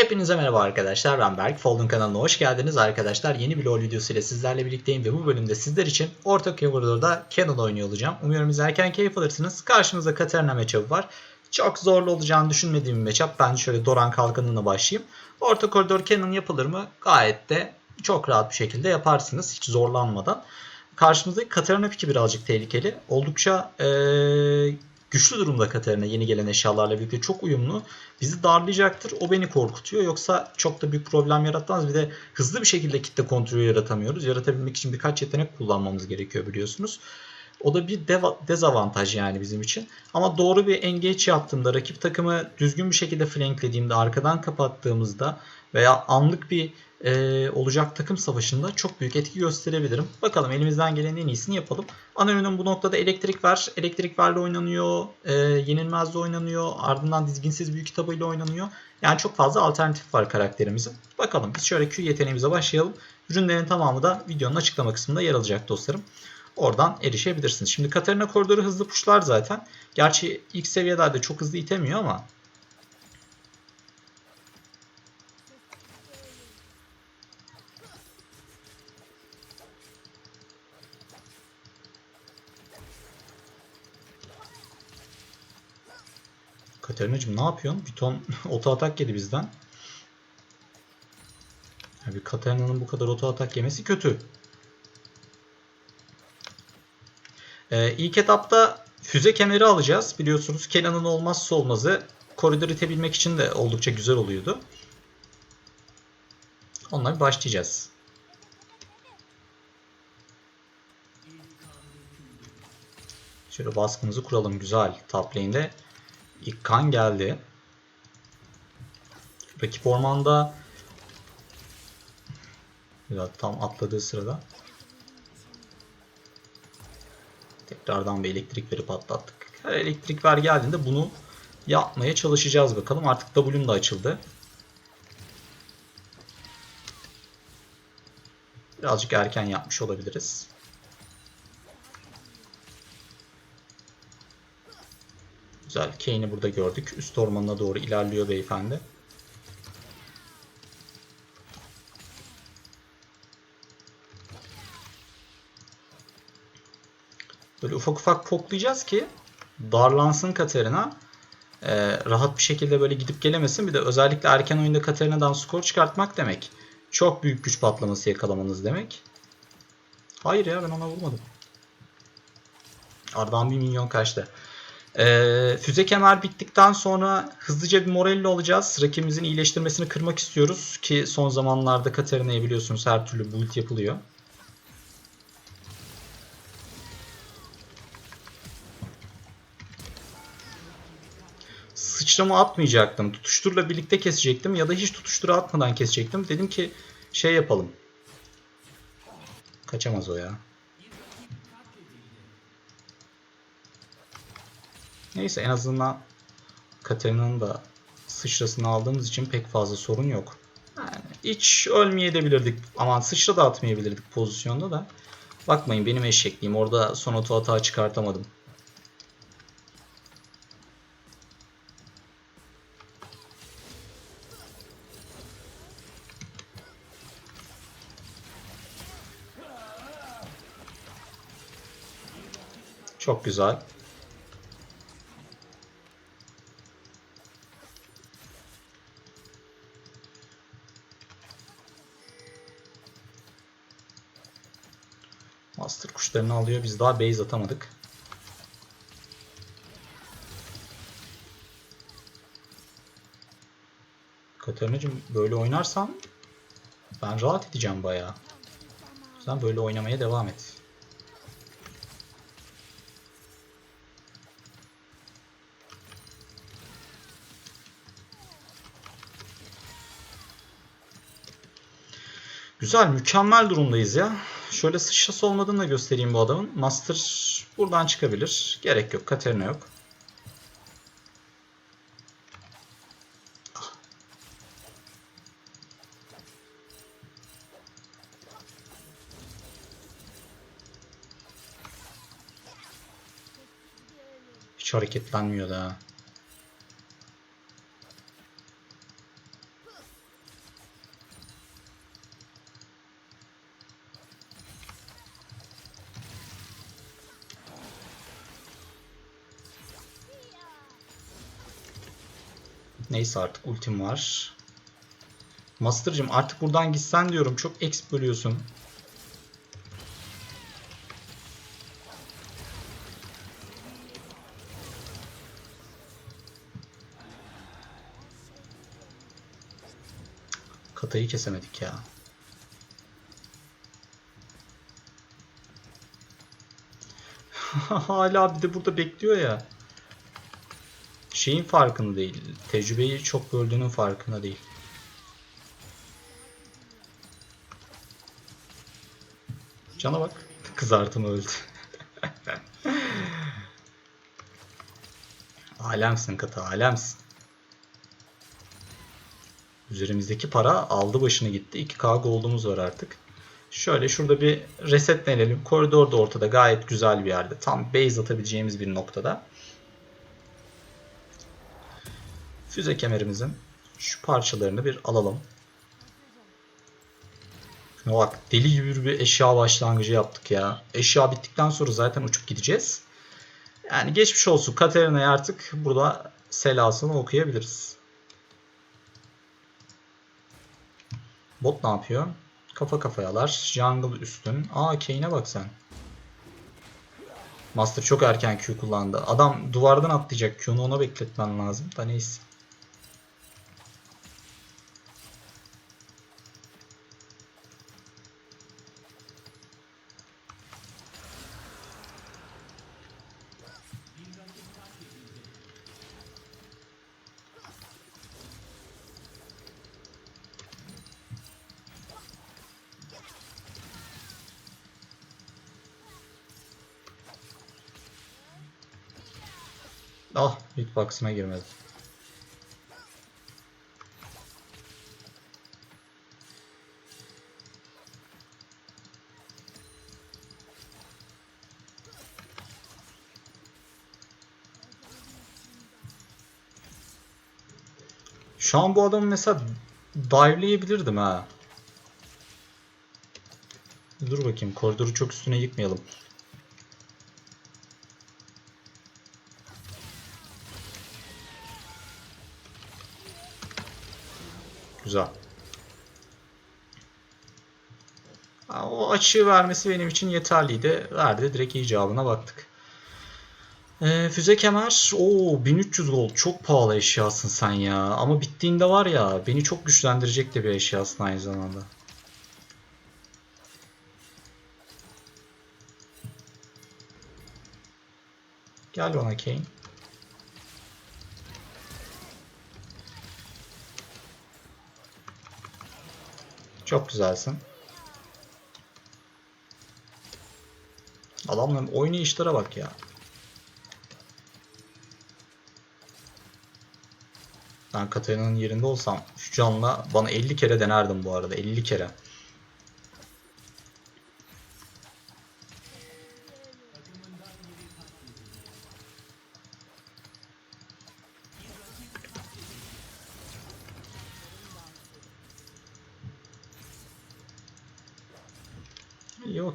Hepinize merhaba arkadaşlar ben Berk. Fold'un kanalına hoş geldiniz arkadaşlar. Yeni bir LoL videosu ile sizlerle birlikteyim ve bu bölümde sizler için orta koridorda Canon oynuyor olacağım. Umuyorum izlerken keyif alırsınız. Karşımızda Katarina matchup'ı var. Çok zorlu olacağını düşünmediğim bir matchup. Ben şöyle Doran kalkanına başlayayım. Orta koridor Canon yapılır mı? Gayet de çok rahat bir şekilde yaparsınız hiç zorlanmadan. Karşımızdaki Katarina piki birazcık tehlikeli. Oldukça ee, güçlü durumda Katarina yeni gelen eşyalarla birlikte çok uyumlu. Bizi darlayacaktır. O beni korkutuyor. Yoksa çok da bir problem yaratmaz. Bir de hızlı bir şekilde kitle kontrolü yaratamıyoruz. Yaratabilmek için birkaç yetenek kullanmamız gerekiyor biliyorsunuz. O da bir dezavantaj yani bizim için. Ama doğru bir engage yaptığımda, rakip takımı düzgün bir şekilde flanklediğimde, arkadan kapattığımızda veya anlık bir e, olacak takım savaşında çok büyük etki gösterebilirim. Bakalım elimizden gelen en iyisini yapalım. Ana ürünüm bu noktada elektrik var. Elektrik varla oynanıyor. E, yenilmezle oynanıyor. Ardından dizginsiz büyük kitabıyla oynanıyor. Yani çok fazla alternatif var karakterimizin. Bakalım biz şöyle Q yeteneğimize başlayalım. Ürünlerin tamamı da videonun açıklama kısmında yer alacak dostlarım. Oradan erişebilirsiniz. Şimdi Katarina koridoru hızlı pushlar zaten. Gerçi ilk seviyelerde çok hızlı itemiyor ama Katarina'cığım ne yapıyorsun? Bir ton oto atak yedi bizden. Ya bir Katarina'nın bu kadar oto atak yemesi kötü. Ee, ilk etapta füze kemeri alacağız. Biliyorsunuz Kenan'ın olmazsa olmazı koridor itebilmek için de oldukça güzel oluyordu. Onunla başlayacağız. Şöyle baskımızı kuralım güzel top lane'de. İlk kan geldi. Rakip ormanda Biraz tam atladığı sırada tekrardan bir elektrik verip atlattık. Her elektrik ver geldiğinde bunu yapmaya çalışacağız bakalım. Artık W'm da açıldı. Birazcık erken yapmış olabiliriz. Güzel. Kane'i burada gördük. Üst ormanına doğru ilerliyor beyefendi. Böyle ufak ufak poklayacağız ki darlansın Katarina. Ee, rahat bir şekilde böyle gidip gelemesin. Bir de özellikle erken oyunda Katarina'dan skor çıkartmak demek. Çok büyük güç patlaması yakalamanız demek. Hayır ya ben ona vurmadım. Arda'dan bir milyon kaçtı. Ee, füze kemer bittikten sonra hızlıca bir moralli olacağız. Rakibimizin iyileştirmesini kırmak istiyoruz. Ki son zamanlarda Katarina'yı biliyorsunuz her türlü build yapılıyor. Sıçrama atmayacaktım. Tutuşturla birlikte kesecektim ya da hiç tutuştura atmadan kesecektim. Dedim ki şey yapalım. Kaçamaz o ya. Neyse en azından Katarina'nın da sıçrasını aldığımız için pek fazla sorun yok. Yani hiç ölmeyebilirdik. Aman sıçra da atmayabilirdik pozisyonda da. Bakmayın benim eşekliğim. Orada son oto hata çıkartamadım. Çok güzel. Kuşlarını alıyor. Biz daha base atamadık. Katarina'cığım böyle oynarsan ben rahat edeceğim bayağı. Sen böyle oynamaya devam et. Güzel, mükemmel durumdayız ya. Şöyle sıçrası olmadığını da göstereyim bu adamın. Master buradan çıkabilir. Gerek yok, Katerina yok. Hiç hareketlenmiyor da. Neyse artık ultim var. Master'cım artık buradan gitsen diyorum. Çok exp bölüyorsun. Katayı kesemedik ya. Hala bir de burada bekliyor ya. Şeyin farkında değil. Tecrübeyi çok böldüğünün farkında değil. Cana bak. Kızartım öldü. alemsin kata alemsin. Üzerimizdeki para aldı başını gitti. 2K gold'umuz var artık. Şöyle şurada bir resetlenelim. Koridor da ortada gayet güzel bir yerde. Tam base atabileceğimiz bir noktada. Füze kemerimizin şu parçalarını bir alalım. Şuna bak deli gibi bir eşya başlangıcı yaptık ya. Eşya bittikten sonra zaten uçup gideceğiz. Yani geçmiş olsun Katarina'ya artık burada selasını okuyabiliriz. Bot ne yapıyor? Kafa kafayalar. Jungle üstün. Aa Kane'e bak sen. Master çok erken Q kullandı. Adam duvardan atlayacak. Q'nu ona bekletmen lazım. Da neyse. Hitbox'ıma girmedi. Şu an bu adamı mesela dive'layabilirdim ha. Dur bakayım koridoru çok üstüne yıkmayalım. Güzel. O açığı vermesi benim için yeterliydi. Verdi. Direkt icabına baktık. Ee, füze kemer. Oo 1300 gold. Çok pahalı eşyasın sen ya. Ama bittiğinde var ya beni çok güçlendirecek de bir eşyasın aynı zamanda. Gel bana Kane. Çok güzelsin. Adamların oynayışlara bak ya. Ben Katarina'nın yerinde olsam şu canla bana 50 kere denerdim bu arada. 50 kere.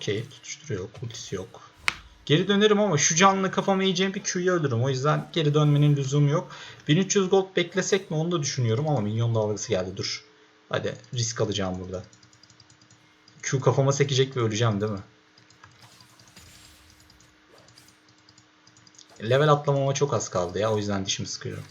Okey. Tutuşturuyor. Ultisi yok. Geri dönerim ama şu canlı kafama yiyeceğim bir Q'yu ölürüm. O yüzden geri dönmenin lüzumu yok. 1300 gold beklesek mi onu da düşünüyorum ama minyon dalgası geldi. Dur. Hadi risk alacağım burada. Q kafama sekecek ve öleceğim değil mi? Level atlamama çok az kaldı ya. O yüzden dişimi sıkıyorum.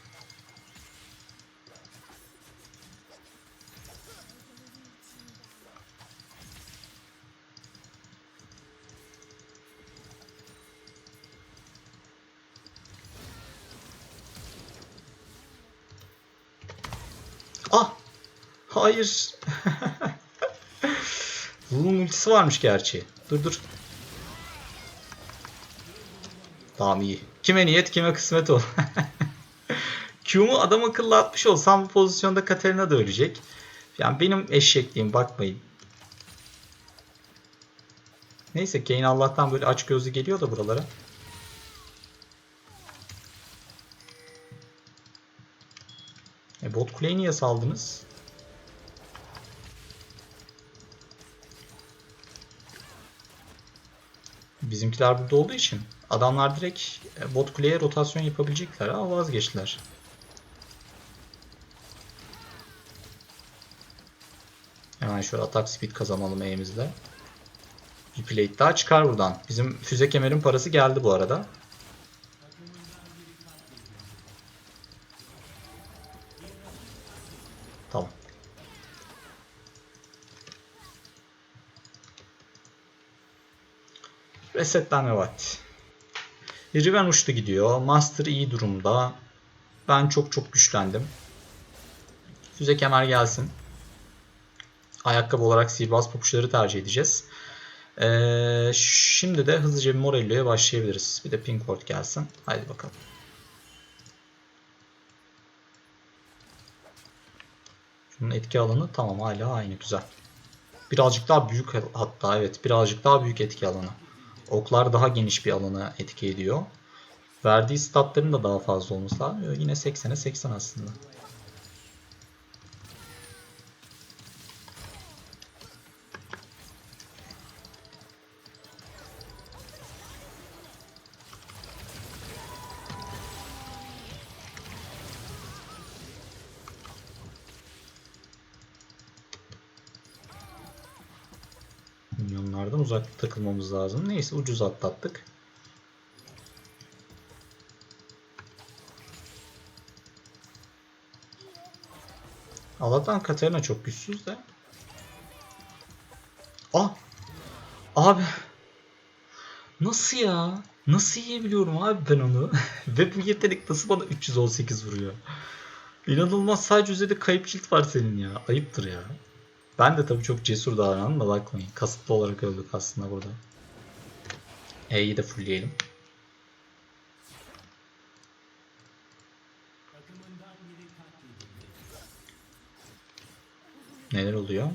Hayır. Bunun ultisi varmış gerçi. Dur dur. Tamam iyi. Kime niyet kime kısmet ol. Q'mu adam akıllı atmış olsam bu pozisyonda Katarina da ölecek. Yani benim eşekliğim bakmayın. Neyse Kane Allah'tan böyle aç gözlü geliyor da buralara. E, bot kuleyi niye saldınız? Bizimkiler burada olduğu için adamlar direkt e, bot kuleye rotasyon yapabilecekler ama vazgeçtiler. Hemen şöyle atak speed kazanalım elimizde. Bir plate daha çıkar buradan. Bizim füze kemerin parası geldi bu arada. Resetlenme vakti. Riven uçtu gidiyor. Master iyi durumda. Ben çok çok güçlendim. Füze kemer gelsin. Ayakkabı olarak sihirbaz papuçları tercih edeceğiz. Ee, şimdi de hızlıca bir Morello'ya başlayabiliriz. Bir de Pink Ward gelsin. Haydi bakalım. Şunun etki alanı tamam hala aynı güzel. Birazcık daha büyük hatta evet birazcık daha büyük etki alanı. Oklar daha geniş bir alana etki ediyor. Verdiği statların da daha fazla olması lazım. Yine 80'e 80 aslında. Uzak takılmamız lazım. Neyse ucuz atlattık. Allah'tan Katarina çok güçsüz de. Ah! Abi! Nasıl ya? Nasıl yiyebiliyorum abi ben onu? Ve bu yetenek nasıl bana 318 vuruyor? İnanılmaz sadece üzerinde kayıp cilt var senin ya. Ayıptır ya. Ben de tabii çok cesur davrandım da bakmayın. Kasıtlı olarak öldük aslında burada. E'yi de fullleyelim. Neler oluyor?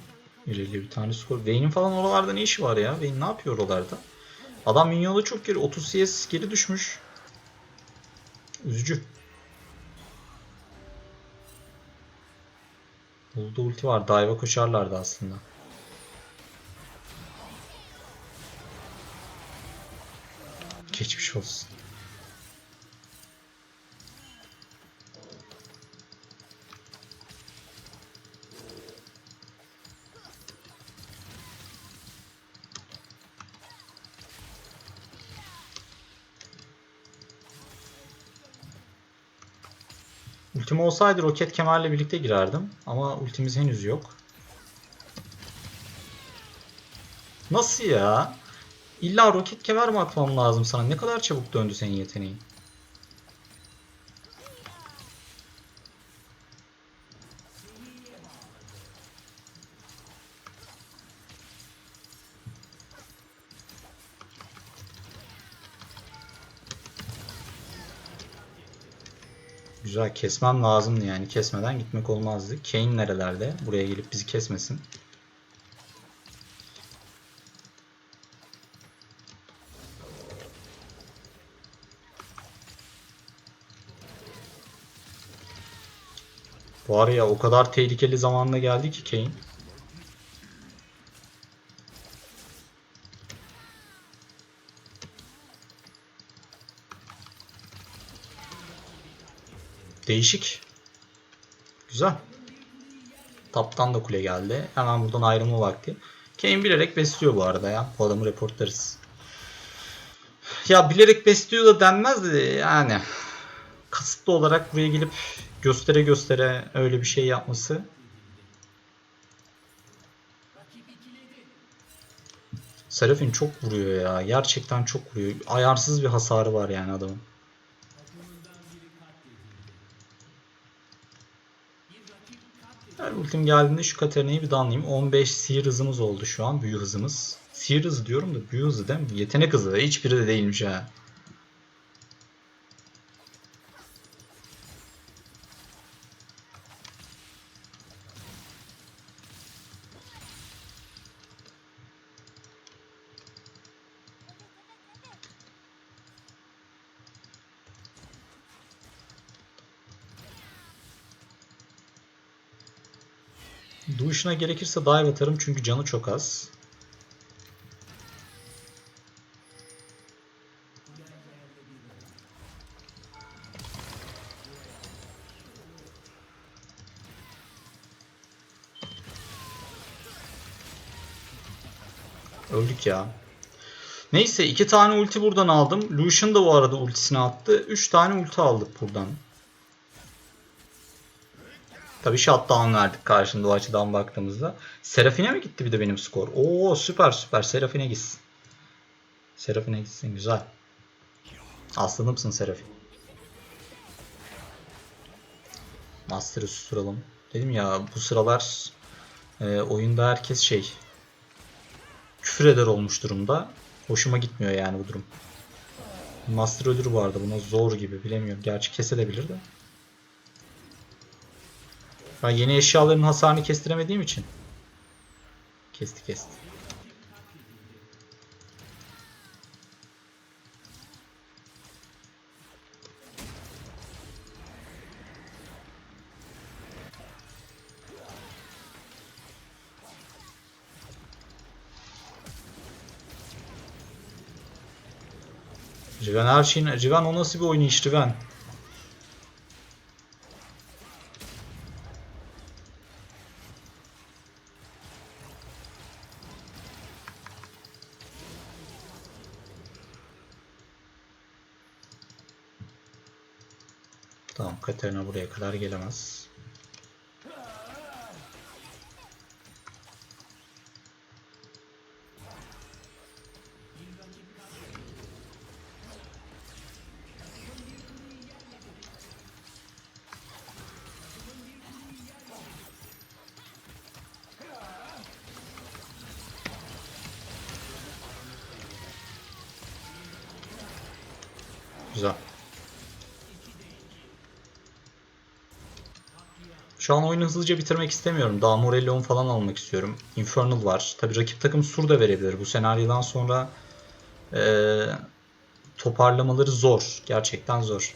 İreli bir tane skor. Vayne'in falan oralarda ne işi var ya? Vayne ne yapıyor oralarda? Adam minyonu çok geri. 30 CS geri düşmüş. Üzücü. Buldu ulti var. Dive'a koşarlardı aslında. Geçmiş olsun. Ultim olsaydı roket kemerle birlikte girerdim. Ama ultimiz henüz yok. Nasıl ya? İlla roket kemer mi atmam lazım sana? Ne kadar çabuk döndü senin yeteneğin? Güzel kesmem lazımdı yani kesmeden gitmek olmazdı. Kane nerelerde? Buraya gelip bizi kesmesin. Var ya o kadar tehlikeli zamanla geldi ki Kane. Değişik. Güzel. Taptan da kule geldi. Hemen buradan ayrılma vakti. Kane bilerek besliyor bu arada ya. Bu adamı reportlarız. Ya bilerek besliyor da denmez de yani. Kasıtlı olarak buraya gelip göstere göstere öyle bir şey yapması. Serafin çok vuruyor ya. Gerçekten çok vuruyor. Ayarsız bir hasarı var yani adamın. Her ultim geldiğinde şu Katarina'yı bir danlayayım. 15 sihir hızımız oldu şu an. Büyü hızımız. Sihir hızı diyorum da büyü hızı değil mi? Yetenek hızı. Hiçbiri de değilmiş ha. Duşuna gerekirse dive atarım çünkü canı çok az. Öldük ya. Neyse iki tane ulti buradan aldım. Lucian da bu arada ultisini attı. Üç tane ulti aldık buradan. Tabii shutdown verdik karşında o açıdan baktığımızda. Serafine mi gitti bir de benim skor? Oo süper süper. Serafine gitsin. Serafine gitsin güzel. Aslanımsın Serafin. Master'ı susturalım. Dedim ya bu sıralar e, oyunda herkes şey küfür eder olmuş durumda. Hoşuma gitmiyor yani bu durum. Master ölür bu arada. Buna zor gibi bilemiyorum. Gerçi kesebilir de. Ben yeni eşyaların hasarını kestiremediğim için. Kesti kesti. Riven her şeyin... Riven o nasıl bir oynayış Riven? Tamam Katarina buraya kadar gelemez. Şu an oyunu hızlıca bitirmek istemiyorum. Daha Morellion falan almak istiyorum. Infernal var. Tabi rakip takım Sur da verebilir. Bu senaryodan sonra eee, toparlamaları zor. Gerçekten zor.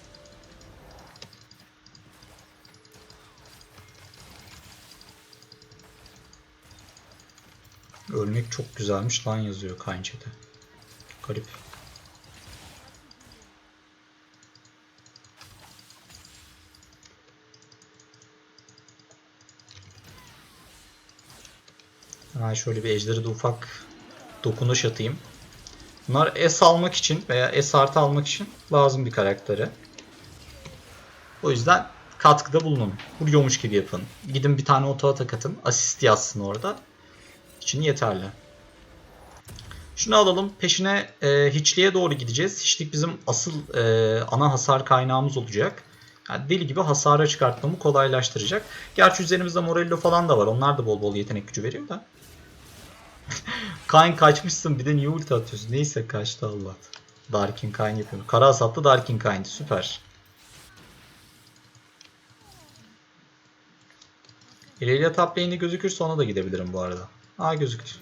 Ölmek çok güzelmiş lan yazıyor Kaynçe'de. Garip. Hemen şöyle bir ejderi de ufak dokunuş atayım. Bunlar S almak için veya S artı almak için lazım bir karaktere. O yüzden katkıda bulunun. Vuruyormuş gibi yapın. Gidin bir tane oto atak atın. Asist yazsın orada. İçin yeterli. Şunu alalım. Peşine e, hiçliğe doğru gideceğiz. Hiçlik bizim asıl e, ana hasar kaynağımız olacak. Yani deli gibi hasara çıkartmamı kolaylaştıracak. Gerçi üzerimizde Morello falan da var. Onlar da bol bol yetenek gücü veriyor da. Kayn kaçmışsın bir de niye ulti atıyorsun? Neyse kaçtı Allah. Darkin Kayn yapıyorum. Kara hasatlı Darkin Kayn. Süper. İleriye top lane'de gözükürse ona da gidebilirim bu arada. Aa gözükür.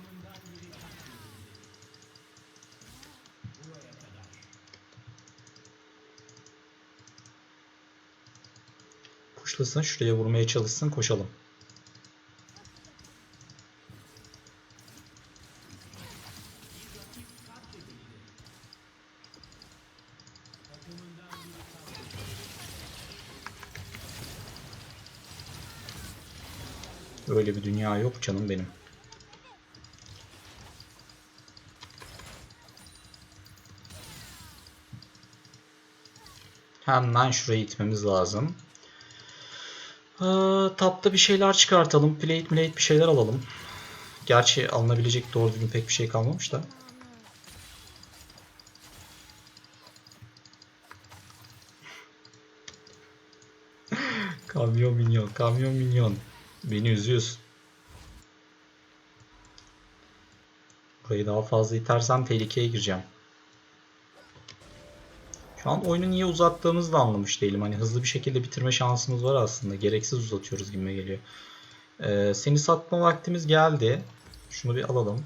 Kuşlasın şuraya vurmaya çalışsın koşalım. Öyle bir dünya yok canım benim. Hemen şuraya itmemiz lazım. Ee, tapta bir şeyler çıkartalım. Plate plate bir şeyler alalım. Gerçi alınabilecek doğru düzgün pek bir şey kalmamış da. kamyon minyon, kamyon minyon. Beni üzüyorsun. Burayı daha fazla itersem tehlikeye gireceğim. Şu an oyunu niye uzattığımızı da anlamış değilim. Hani hızlı bir şekilde bitirme şansımız var aslında. Gereksiz uzatıyoruz gibi geliyor. Ee, seni satma vaktimiz geldi. Şunu bir alalım.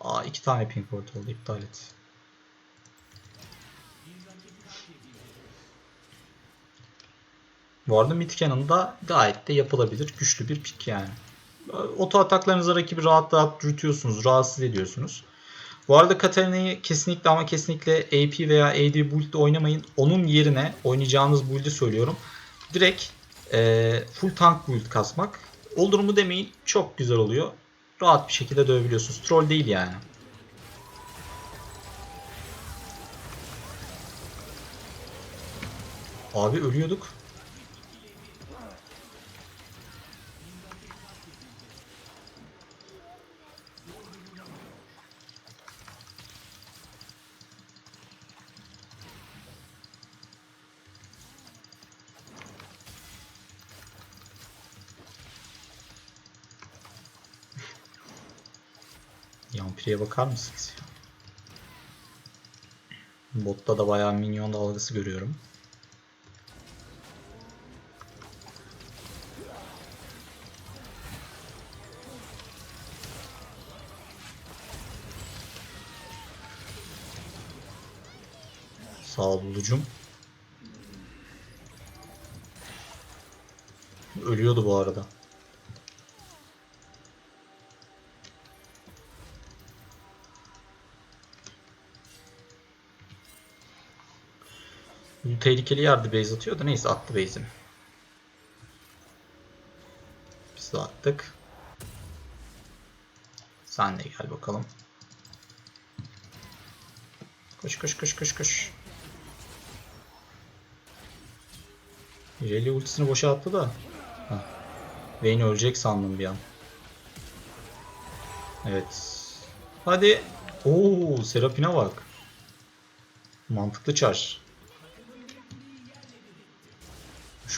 Aa iki tane pink port oldu. iptal et. Bu arada mid cannon'da gayet de yapılabilir. Güçlü bir pick yani. Oto ataklarınızla rakibi rahat rahat yürütüyorsunuz. Rahatsız ediyorsunuz. Bu arada Katarina'yı kesinlikle ama kesinlikle AP veya AD build'de oynamayın. Onun yerine oynayacağınız build'i söylüyorum. Direkt e, full tank build kasmak. Olur mu demeyin çok güzel oluyor. rahat bir şekilde dövebiliyorsunuz. Troll değil yani. Abi ölüyorduk. Yampiri'ye bakar mısınız? Botta da bayağı minyon dalgası görüyorum. Sağ Bulucum. Ölüyordu bu arada. Bu tehlikeli yerde base atıyordu. Neyse attı base'ini. Biz de attık. Sen de gel bakalım. Koş koş koş koş koş. Rally ultisini boşa attı da. Heh. Vayne ölecek sandım bir an. Evet. Hadi. Oo, Serapine bak. Mantıklı çar.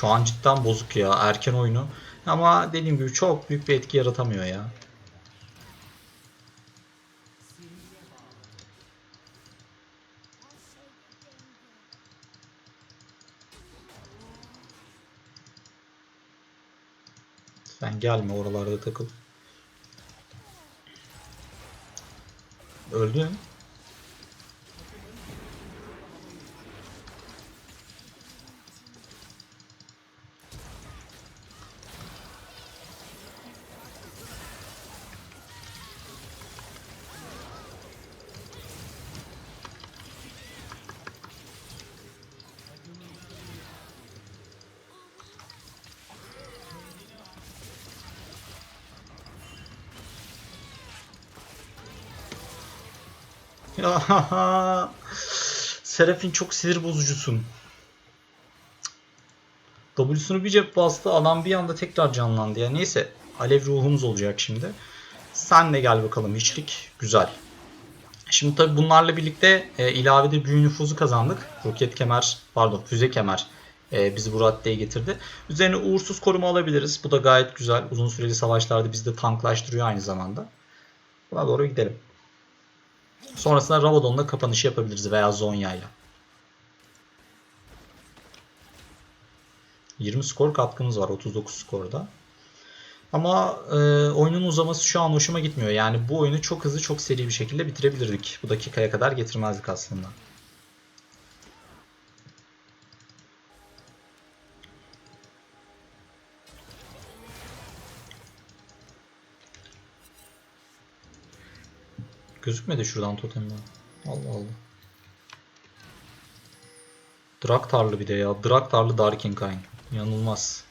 Şu an cidden bozuk ya erken oyunu. Ama dediğim gibi çok büyük bir etki yaratamıyor ya. Sen gelme oralarda takıl. Öldün. Serafin çok sinir bozucusun. W'sunu bir cep bastı. Adam bir anda tekrar canlandı ya. Neyse. Alev ruhumuz olacak şimdi. Sen de gel bakalım hiçlik. Güzel. Şimdi tabi bunlarla birlikte e, ilavede büyü nüfuzu kazandık. Roket kemer, pardon füze kemer e, bizi bu raddeye getirdi. Üzerine uğursuz koruma alabiliriz. Bu da gayet güzel. Uzun süreli savaşlarda bizi de tanklaştırıyor aynı zamanda. Buna doğru gidelim. Sonrasında Rabadon'la kapanışı yapabiliriz veya Zonya'yla. 20 skor katkımız var 39 skorda. Ama e, oyunun uzaması şu an hoşuma gitmiyor. Yani bu oyunu çok hızlı çok seri bir şekilde bitirebilirdik. Bu dakikaya kadar getirmezdik aslında. Gözükmedi şuradan totemden. Allah Allah. Draktarlı bir de ya. Draktarlı Darkinkine. Yanılmaz.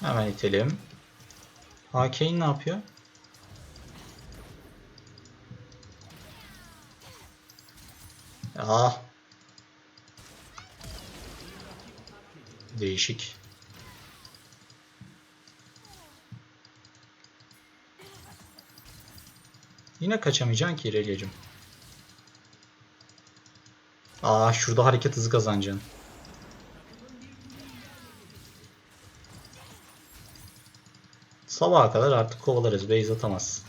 Hemen itelim. Hakein ne yapıyor? Ah. Değişik. Yine kaçamayacaksın ki İrelia'cığım. Aa şurada hareket hızı kazanacaksın. Sabaha kadar artık kovalarız. Base atamaz.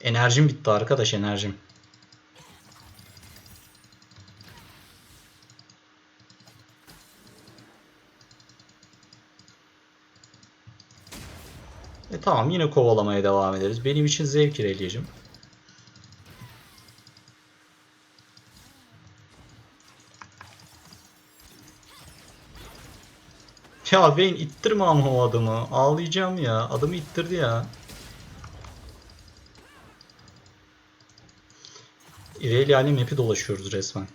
Enerjim bitti arkadaş enerjim. E tamam yine kovalamaya devam ederiz. Benim için zevk İrelia'cığım. Ya Vayne ittirme ama o adamı. Ağlayacağım ya. Adamı ittirdi ya. İrelia ile map'i dolaşıyoruz resmen.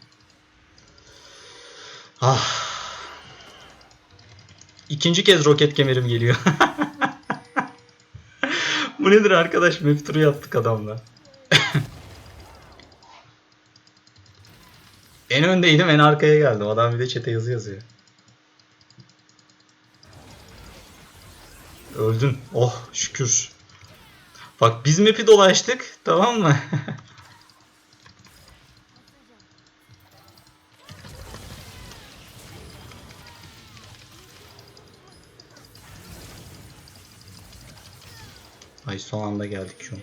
Ah. İkinci kez roket kemerim geliyor. Bu nedir arkadaş? Map turu yaptık adamla. en öndeydim en arkaya geldim. Adam bir de çete yazı yazıyor. Öldün. Oh şükür. Bak biz map'i dolaştık tamam mı? Ay son anda geldik şu an.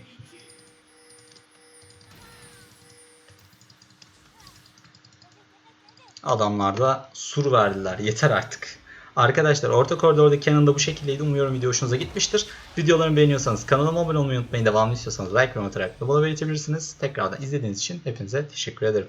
Adamlar da sur verdiler. Yeter artık. Arkadaşlar orta koridorda Canon da bu şekildeydi. Umuyorum video hoşunuza gitmiştir. Videolarımı beğeniyorsanız kanalıma abone olmayı unutmayın. Devamlı istiyorsanız like ve atarak da bana belirtebilirsiniz. Tekrardan izlediğiniz için hepinize teşekkür ederim.